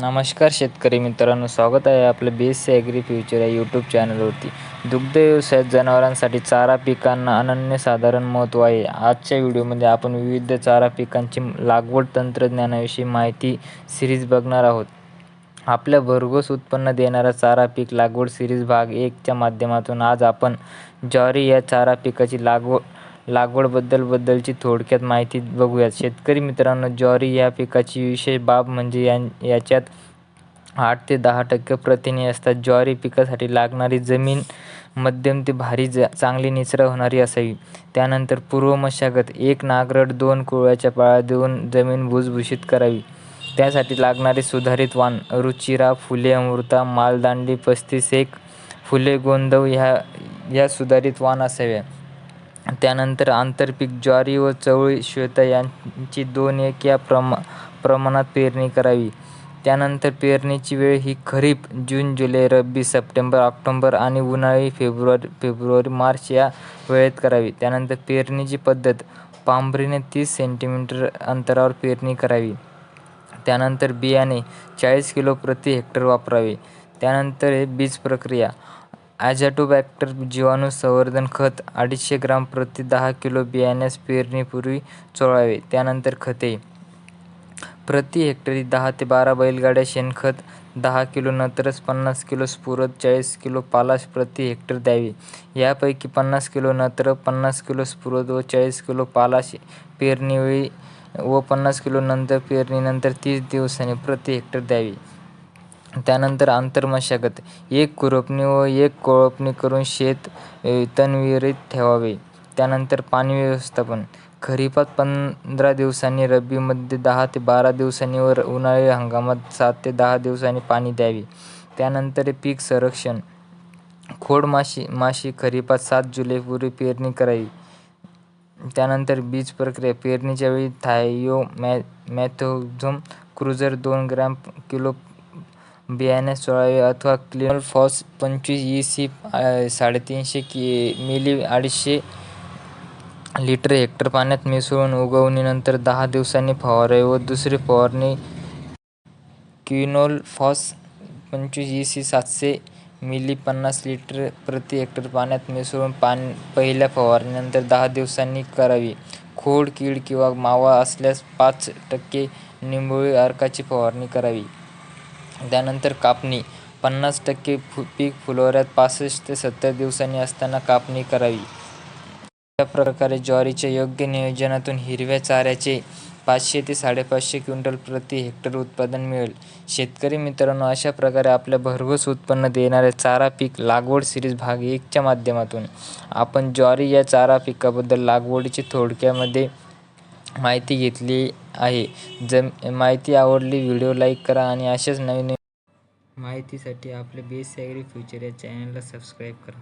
नमस्कार शेतकरी मित्रांनो स्वागत आहे आपलं B S C agri future या यूट्यूब चॅनलवरती. दुग्ध व्यवसायात जनावरांसाठी चारा पिकांना अनन्यसाधारण महत्त्व आहे. आजच्या व्हिडिओमध्ये आपण विविध चारा पिकांची लागवड तंत्रज्ञानाविषयी माहिती सिरीज बघणार आहोत. आपल्या भरघोस उत्पन्न देणारा चारा पीक लागवड सिरीज भाग एकच्या माध्यमातून आज आपण ज्वारी या चारा पिकाची लागवड लागवडबद्दल बद्दलची थोडक्यात माहिती बघूयात. शेतकरी मित्रांनो ज्वारी या पिकाची विशेष बाब म्हणजे या याच्यात आठ ते दहा टक्के प्रथिने असतात. ज्वारी पिकासाठी लागणारी जमीन मध्यम ते भारी ज चांगली निचरा होणारी असावी. त्यानंतर पूर्व मशागत एक नांगरट दोन कोळ्याच्या पाळ्या देऊन जमीन भुसभुशीत करावी. त्यासाठी लागणारे सुधारित वाण रुचिरा फुले अमृता मालदांडी पस्तीस एक फुले गोंधव ह्या ह्या सुधारित वाण असाव्या. त्यानंतर आंतरपीक ज्वारी व चवळी श्वेता यांची दोन एक या प्रमा प्रमाणात पेरणी करावी. त्यानंतर पेरणीची वेळ ही खरीप जून जुलै रब्बी सप्टेंबर ऑक्टोंबर आणि उन्हाळी फेब्रुवारी फेब्रुवारी मार्च या वेळेत करावी. त्यानंतर पेरणीची पद्धत पांभरीने तीस सेंटीमीटर अंतरावर पेरणी करावी. त्यानंतर बियाणे चाळीस किलो प्रति हेक्टर वापरावे. त्यानंतर बीज प्रक्रिया ॲझॅटोबॅक्टर जीवाणू संवर्धन खत अडीचशे ग्राम प्रति दहा किलो बियाण्यास पेरणीपूर्वी चोळावे. त्यानंतर खते. प्रति हेक्टरी दहा ते बारा बैलगाड्या शेणखत दहा किलो नत्रस पन्नास किलो स्फुरद चाळीस किलो पालाश प्रति हेक्टर द्यावे. यापैकी पन्नास किलो नत्र पन्नास किलो स्फुरद व चाळीस किलो पालाश पेरणीवेळी व पन्नास किलो नंतर पेरणीनंतर तीस दिवसांनी प्रति हेक्टर द्यावी. त्यानंतर आंतरमशागत. एक खुरपणी व एक कोळपणी करून शेत तणविहिरीत ठेवावे. त्यानंतर पाणी व्यवस्थापन. खरीपात पंधरा दिवसांनी रब्बीमध्ये दहा ते बारा दिवसांनी व उन्हाळी हंगामात सात ते दहा दिवसांनी पाणी द्यावे. त्यानंतर पीक संरक्षण. खोड माशी माशी खरीपात सात जुलैपूर्वी पेरणी करावी. त्यानंतर बीज प्रक्रिया. पेरणीच्या वेळी थायो मॅ मॅथोझोम क्रुझर दोन ग्रॅम किलो बियाणे सोळावे अथवा क्लिनोल फॉस पंचवीस ई सी साडेतीनशे कि मिली अडीचशे लिटर हेक्टर पाण्यात मिसळून उगवणीनंतर दहा दिवसांनी फवारावे व दुसरी फवारणी क्विनोल फॉस पंचवीस ई सी सातशे मिली पन्नास लिटर प्रति हेक्टर पाण्यात मिसळून पान पहिल्या फवारणीनंतर दहा दिवसांनी करावी. खोड कीड किंवा मावा असल्यास पाच टक्के निंबोळी अर्काची फवारणी करावी. त्यानंतर कापणी. पन्नास टक्के फु पीक फुलोऱ्यात पासष्ट ते सत्तर दिवसांनी असताना कापणी करावी. अशा प्रकारे ज्वारीच्या योग्य नियोजनातून हिरव्या चाऱ्याचे पाचशे ते साडेपाचशे क्विंटल प्रति हेक्टर उत्पादन मिळेल. शेतकरी मित्रांनो अशा प्रकारे आपल्या भरघोस उत्पन्न देणाऱ्या चारा पीक लागवड सिरीज भाग एकच्या माध्यमातून. आपण ज्वारी या चारा पिकाबद्दल लागवडीची थोडक्यामध्ये माहिती घेतली आहे. जम माहिती आवडली व्हिडिओ लाईक करा आणि अशाच नवीन माहितीसाठी आपले बेस्ट ॲग्री फ्युचर या चॅनलला सबस्क्राईब करा.